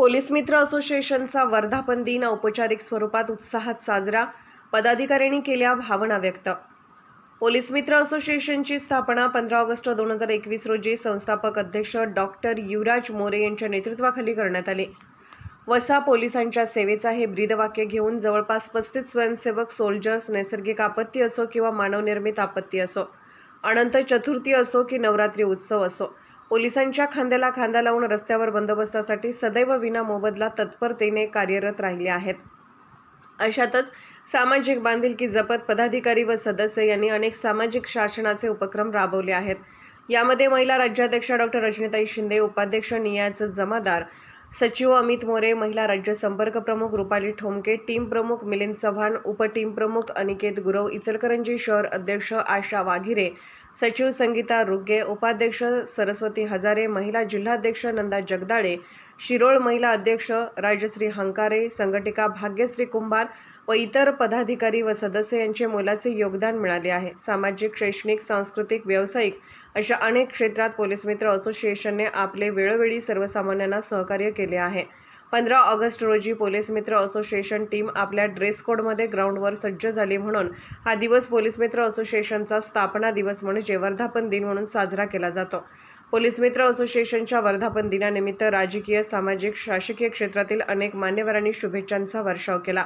Police मित्र असोसिएशनचा वर्धापन दिन औपचारिक स्वरूपात उत्साहात साजरा पदाधिकाऱ्यांनी केल्या भावना व्यक्त. पोलीस मित्र असोसिएशनची स्थापना पंधरा ऑगस्ट दोन हजार एकवीस रोजी संस्थापक अध्यक्ष डॉक्टर युवराज मोरे यांच्या नेतृत्वाखाली करण्यात आले. वसा पोलिसांच्या सेवेचा हे ब्रीदवाक्य घेऊन जवळपास पस्तीस स्वयंसेवक सोल्जर्स नैसर्गिक आपत्ती असो किंवा मानवनिर्मित आपत्ती असो अनंत चतुर्थी असो की नवरात्री उत्सव असो पोलिसांच्या खांद्याला खांदा लावून रस्त्यावर बंदोबस्तासाठी सदैव विना मोबदला तत्परतेने कार्यरत राहिले आहेत. अशातच सामाजिक बांधिलकी जपत पदाधिकारी व सदस्य यांनी अनेक सामाजिक शासनाचे उपक्रम राबवले आहेत. यामध्ये महिला राज्याध्यक्षा डॉक्टर रजनीताई शिंदे उपाध्यक्ष नियाज जमादार सचिव अमित मोरे महिला राज्य संपर्क प्रमुख रुपाली ठोमके टीम प्रमुख मिलिंद चव्हाण उपटीम प्रमुख अनिकेत गुरव इचलकरंजी शहर अध्यक्ष आशा वाघिरे सचिव संगीता रुग्गे उपाध्यक्ष सरस्वती हजारे महिला जिल्हाध्यक्ष नंदा जगदाळे शिरोळ महिला अध्यक्ष राजश्री हंकारे संघटिका भाग्यश्री कुंभार व इतर पदाधिकारी व सदस्य यांचे मोलाचे योगदान मिळाले आहे. सामाजिक शैक्षणिक सांस्कृतिक व्यावसायिक अशा अनेक क्षेत्रात पोलीस मित्र असोसिएशनने आपले वेळोवेळी सर्वसामान्यांना सहकार्य केले आहे. पंधरा ऑगस्ट रोजी पोलीस मित्र असोसिएशन टीम आपल्या ड्रेस कोडमध्ये ग्राउंडवर सज्ज झाली म्हणून हा दिवस पोलीस मित्र असोसिएशनचा स्थापना दिवस म्हणजे वर्धापन दिन म्हणून साजरा केला जातो. पोलीस मित्र असोसिएशनच्या वर्धापन दिनानिमित्त राजकीय सामाजिक शासकीय क्षेत्रातील अनेक मान्यवरांनी शुभेच्छांचा वर्षाव केला.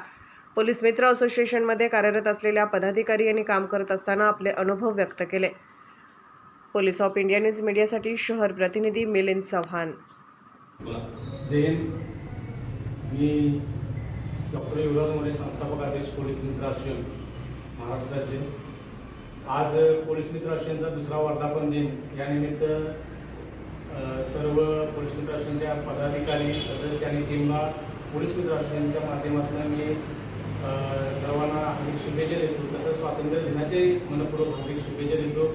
पोलीस मित्र असोसिएशनमध्ये कार्यरत असलेल्या पदाधिकारी यांनी काम करत असताना आपले अनुभव व्यक्त केले. पोलीस ऑफ इंडिया न्यूज मीडियासाठी शहर प्रतिनिधी मिलिंद चव्हाण. मी डॉक्टर युवराज मोरे संस्थापक अध्यक्ष पोलीस मित्र असोसिएशन महाराष्ट्राचे. आज पोलीस मित्र असोसिएशनचा दुसरा वर्धापन दिन. यानिमित्त सर्व पोलीस मित्र असोसिएशनच्या पदाधिकारी सदस्य आणि टीमला पोलीस मित्र असोसिएशनच्या माध्यमातून मी सर्वांना हार्दिक शुभेच्छा देतो. तसंच स्वातंत्र्य दिनाचे मनपूर्वक हार्दिक शुभेच्छा देतो.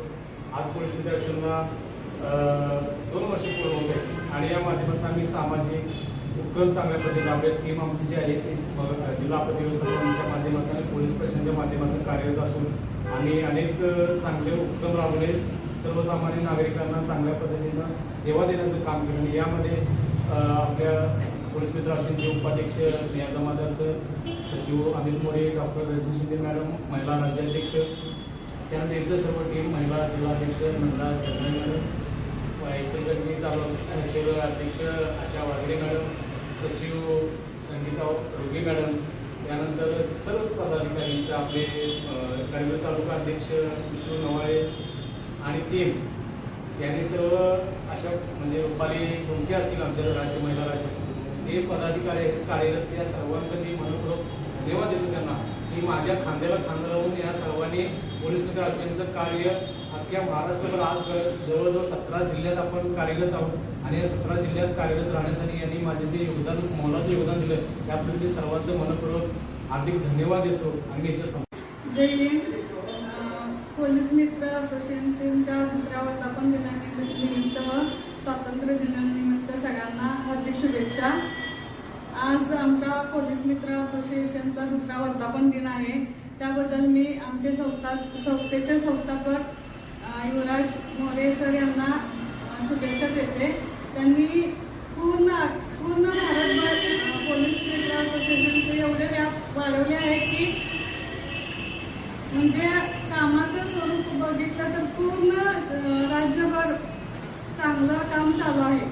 आज पोलीस मित्र असोसिएशनला दोन वर्ष पूर्ण होते आणि या माध्यमातून आम्ही सामाजिक उपक्रम चांगल्या पद्धतीने राबवले टीम आमची जी आहे ती जिल्हा आपत्ती व्यवस्थापनाच्या माध्यमातून आणि पोलीस प्रशासनाच्या माध्यमातून कार्यरत असून आम्ही अनेक चांगले उपक्रम राबवले सर्वसामान्य नागरिकांना चांगल्या पद्धतीनं सेवा देण्याचं काम केलं आणि यामध्ये आपल्या पोलीस मित्र असोसिएशनचे उपाध्यक्ष नियाज जमादार सर सचिव अनिल मोरे डॉक्टर रजनी शिंदे मॅडम महिला राज्याध्यक्ष त्यानंतर इथं सर्व टीम महिला जिल्हाध्यक्ष महिला मॅडम इचलकरंजी तालुका शहर अध्यक्ष आशा वागरे मॅडम सचिव संगीता रोगे मॅडम त्यानंतर सर्वच पदाधिकारी आपले कर्वे तालुका अध्यक्ष विष्णू नवाळे आणि टीम यांनी सर्व अशा म्हणजे रुपाली कोणते असतील आमच्या राज्य महिला राज्य ते जे पदाधिकारी आहेत कार्यरत त्या सर्वांचं मी मनपूर्वक धन्यवाद देतो त्यांना. की माझ्या खांद्याला खांदा लावून या सर्वांनी पोलीस मित्र असण्याचं कार्य अख्ख्या महाराष्ट्रभर आज जवळजवळ सतरा जिल्ह्यात आपण कार्यरत आहोत. आणि या सतरा जिल्ह्यात कार्यरत राहण्यासाठी यांनी माझे जे योगदान मोलाचं योगदान दिलं त्याबद्दल मी सर्वांचं मनपूर्वक हार्दिक धन्यवाद देतो आणि मी इथं जय हिंद पोलीस मित्र असोसिएशनच्या दुसऱ्या वर्धापन दिनानिमित्त व स्वातंत्र्य दिनानिमित्त सगळ्यांना हार्दिक शुभेच्छा. आज आमच्या पोलीस मित्र असोसिएशनचा दुसरा वर्धापन दिन आहे. त्याबद्दल मी आमचे संस्था संस्थेचे संस्थापक युवराज मोरे सर यांना शुभेच्छा देते. त्यांनी पूर्ण पूर्ण भारतभर पोलीस असोसिएशनचे एवढे व्याप वाढवले आहेत की म्हणजे कामाचं स्वरूप बघितलं तर पूर्ण राज्यभर चांगलं काम चालू आहे.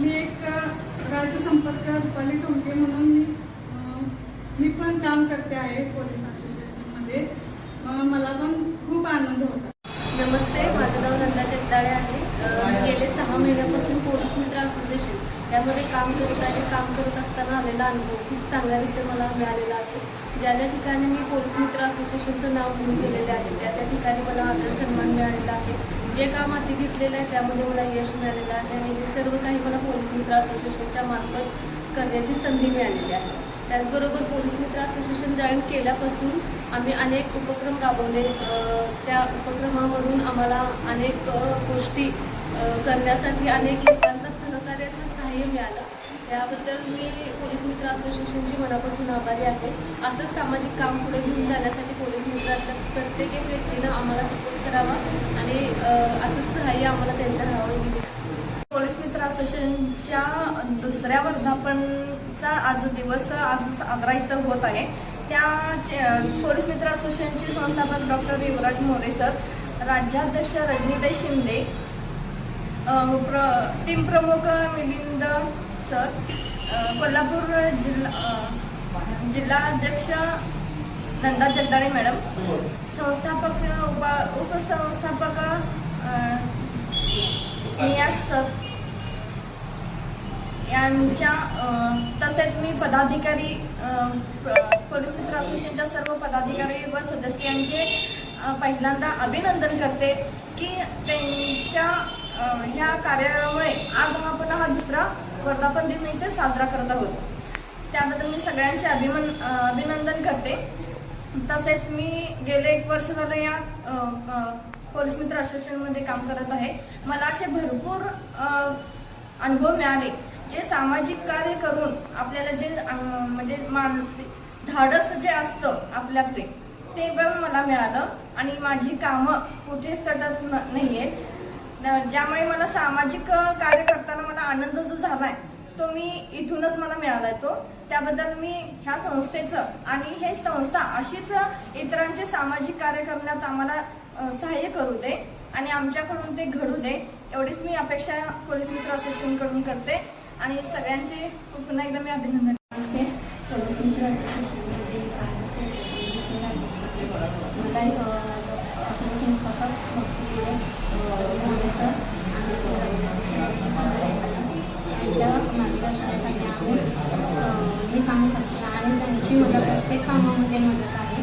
मी एक राज्यसंपर्क राज्य संपर्क रुपाली ठोंके म्हणून मी मी पण काम करते आहे पोलिसांना असोसिएशनमध्ये अं, मला पण खूप आनंद होता नमस्ते माझं नाव नंदा जगदाळे आहे अ, मी गेले सहा महिन्यापासून पोलीस मित्र असोसिएशन यामध्ये काम करत आहे. काम करत असताना आलेला अनुभव खूप चांगल्यारीत्या मला मिळालेला आहे. ज्या ज्या ठिकाणी मी पोलीस मित्र असोसिएशनचं नाव घेऊन गेलेले आहे त्या त्या ठिकाणी मला आदर सन्मान मिळालेला आहे. जे काम हाती घेतलेलं आहे त्यामध्ये मला यश मिळालेलं आहे आणि हे सर्व काही मला पोलीस मित्र असोसिएशनच्या मार्फत करण्याची संधी मिळालेली आहे. त्याचबरोबर पोलीस मित्र असोसिएशन जॉईन केल्यापासून आम्ही अनेक उपक्रम राबवले. त्या उपक्रमावरून आम्हाला अनेक गोष्टी करण्यासाठी अनेक लोकांचा सहाय्य मिळालं. त्याबद्दल मी पोलीस मित्र असोसिएशनची मनापासून आभारी आहे. असंच सामाजिक काम पुढे घेऊन जाण्यासाठी पोलीस मित्रांना प्रत्येक एक व्यक्तीनं आम्हाला सपोर्ट करावा आणि असंच सहाय्य आम्हाला त्यांचं राहावं ही पोलीस मित्र असोसिएशनच्या दुसऱ्या वर्धापनचा आज दिवस आज साजरा इथं होत आहे. त्या पोलीस मित्र असोसिएशनचे संस्थापक डॉक्टर युवराज मोरे सर राज्याध्यक्ष रजनीताई शिंदे प्र टीम प्रमुख मिलिंद सर. कोल्हापूर जिल्हा जिल्हा जिल्हाध्यक्ष नंदा जगदाळे मॅडम. संस्थापक उपा उपसंस्थापक नियाज सर. यांच्या तसेच मी पदाधिकारी पोलीस मित्र असोसिएशनच्या सर्व पदाधिकारी व सदस्यांचे पहिल्यांदा अभिनंदन करते की त्यांच्या ह्या कार्यामुळे आज हा आपण हा दुसरा वर्धापन दिन इथे साजरा करत आहोत. त्याबद्दल मी सगळ्यांचे अभिमन अभिनंदन करते. तसेच मी गेले एक वर्ष झालं या पोलीस मित्र असोसिएशनमध्ये काम करत आहे. मला असे भरपूर अनुभव मिळाले जे सामाजिक कार्य करून आपल्याला जे म्हणजे मानसिक धाडस जे असतं आपल्यातले ते पण मला मिळालं. आणि माझी कामं कुठेच तटत न नाही आहेत ज्यामुळे मला सामाजिक कार्य करताना मला आनंद जो झाला आहे तो मी इथूनच मला मिळाला आहे तो. त्याबद्दल मी ह्या संस्थेचं आणि हे संस्था अशीच इतरांचे सामाजिक कार्य करण्यात आम्हाला सहाय्य करू दे आणि आमच्याकडून ते घडू दे एवढीच मी अपेक्षा पोलीस मित्र असोसिएशनकडून करते. आणि सगळ्यांचे पुन्हा एकदा मी अभिनंदन असते पोलीस मित्र असोसिएशनमध्ये मी काम करते मला संस्थापक डॉक्टर सर आणि त्यांच्या मार्गदर्शनाखाली आम्ही मी काम करते आणि त्यांची मला प्रत्येक कामामध्ये मदत आहे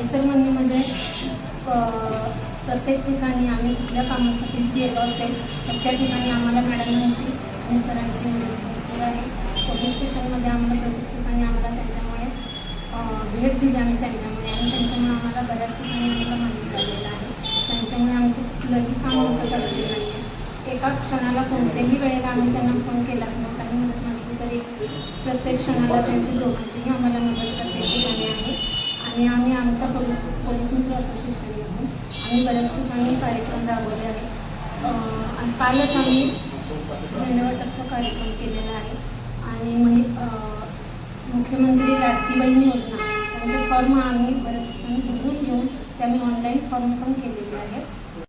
इचलमंदीमध्ये प्रत्येक ठिकाणी आम्ही कुठल्या कामासाठी गेलो असेल तर त्या ठिकाणी आम्हाला मॅडमांची आणि सरांची मदत भरपूर आहे पोलीस स्टेशनमध्ये आम्हाला प्रत्येक ठिकाणी आम्हाला त्यांच्या भेट दिली आम्ही त्यांच्यामुळे. आणि त्यांच्यामुळे आम्हाला बऱ्याच ठिकाणी आम्हाला मान्य झालेलं आहे. त्यांच्यामुळे आमचं कुठलंही काम आमचं करलेलं नाही आहे एका क्षणाला कोणत्याही वेळेला आम्ही त्यांना फोन केला किंवा काही मदत मागितली तरी प्रत्येक क्षणाला त्यांची दोघांचीही आम्हाला मदत प्रत्येक ठिकाणी आहे. आणि आम्ही आमच्या पोलीस पोलीस मित्र असोसिएशनमधून आम्ही बऱ्याच ठिकाणी कार्यक्रम राबवले आहे आणि कालच आम्ही झेंडावाटपचा कार्यक्रम केलेला आहे. आणि मग मुख्यमंत्री लाडकी बहीण योजना. त्यांचे फॉर्म आम्ही बरेच भरून घेऊन ते आम्ही ऑनलाईन फॉर्म पण केलेले आहेत.